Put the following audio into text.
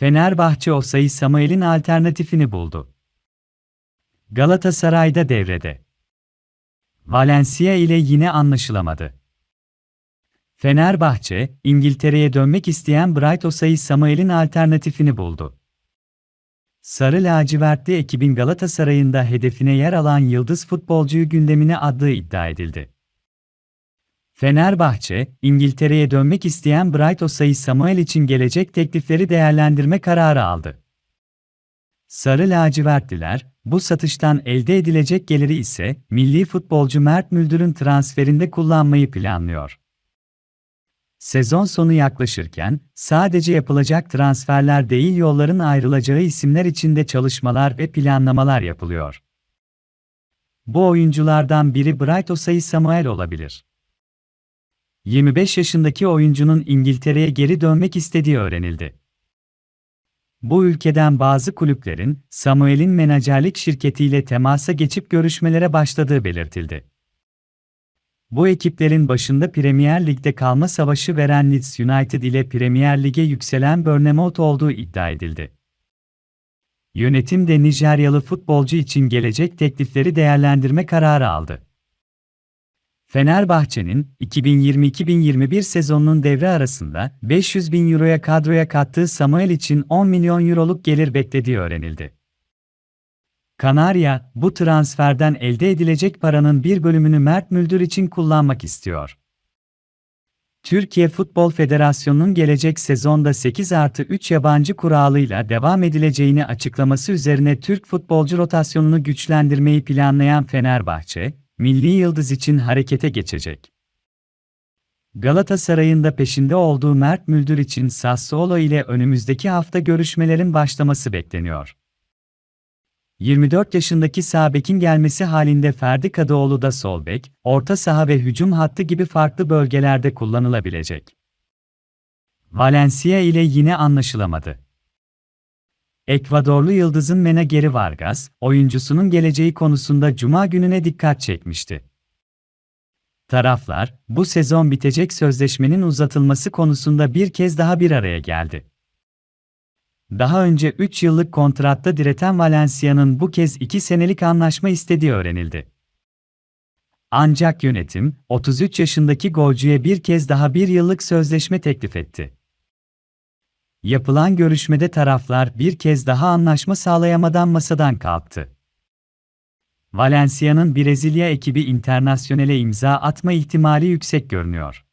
Fenerbahçe Osayi Samuel'in alternatifini buldu. Galatasaray'da devrede. Valencia ile yine anlaşılamadı. Fenerbahçe, İngiltere'ye dönmek isteyen Bright Osayi Samuel'in alternatifini buldu. Sarı lacivertli ekibin Galatasaray'ın da hedefine yer alan yıldız futbolcuyu gündemine addığı iddia edildi. Fenerbahçe, İngiltere'ye dönmek isteyen Bright Osayi Samuel için gelecek teklifleri değerlendirme kararı aldı. Sarı lacivertliler, bu satıştan elde edilecek geliri ise milli futbolcu Mert Müldür'ün transferinde kullanmayı planlıyor. Sezon sonu yaklaşırken sadece yapılacak transferler değil yolların ayrılacağı isimler için de çalışmalar ve planlamalar yapılıyor. Bu oyunculardan biri Bright Osayi Samuel olabilir. 25 yaşındaki oyuncunun İngiltere'ye geri dönmek istediği öğrenildi. Bu ülkeden bazı kulüplerin Samuel'in menajerlik şirketiyle temasa geçip görüşmelere başladığı belirtildi. Bu ekiplerin başında Premier Lig'de kalma savaşı veren Leeds United ile Premier Lig'e yükselen Bournemouth olduğu iddia edildi. Yönetim de Nijeryalı futbolcu için gelecek teklifleri değerlendirme kararı aldı. Fenerbahçe'nin 2020-2021 sezonunun devre arasında 500 bin euroya kadroya kattığı Samuel için 10 milyon euroluk gelir beklediği öğrenildi. Kanarya, bu transferden elde edilecek paranın bir bölümünü Mert Müldür için kullanmak istiyor. Türkiye Futbol Federasyonu'nun gelecek sezonda 8 artı 3 yabancı kuralıyla devam edileceğini açıklaması üzerine Türk futbolcu rotasyonunu güçlendirmeyi planlayan Fenerbahçe, milli yıldız için harekete geçecek. Galatasaray'ın da peşinde olduğu Mert Müldür için Sassuolo ile önümüzdeki hafta görüşmelerin başlaması bekleniyor. 24 yaşındaki Sabek'in gelmesi halinde Ferdi Kadıoğlu da sol bek, orta saha ve hücum hattı gibi farklı bölgelerde kullanılabilecek. Valencia ile yine anlaşılamadı. Ekvadorlu yıldızın menajeri Vargas, oyuncusunun geleceği konusunda cuma gününe dikkat çekmişti. Taraflar, bu sezon bitecek sözleşmenin uzatılması konusunda bir kez daha bir araya geldi. Daha önce 3 yıllık kontratta direten Valencia'nın bu kez 2 senelik anlaşma istediği öğrenildi. Ancak yönetim, 33 yaşındaki golcüye bir kez daha bir yıllık sözleşme teklif etti. Yapılan görüşmede taraflar bir kez daha anlaşma sağlayamadan masadan kalktı. Valencia'nın Brezilya ekibi internasyonele imza atma ihtimali yüksek görünüyor.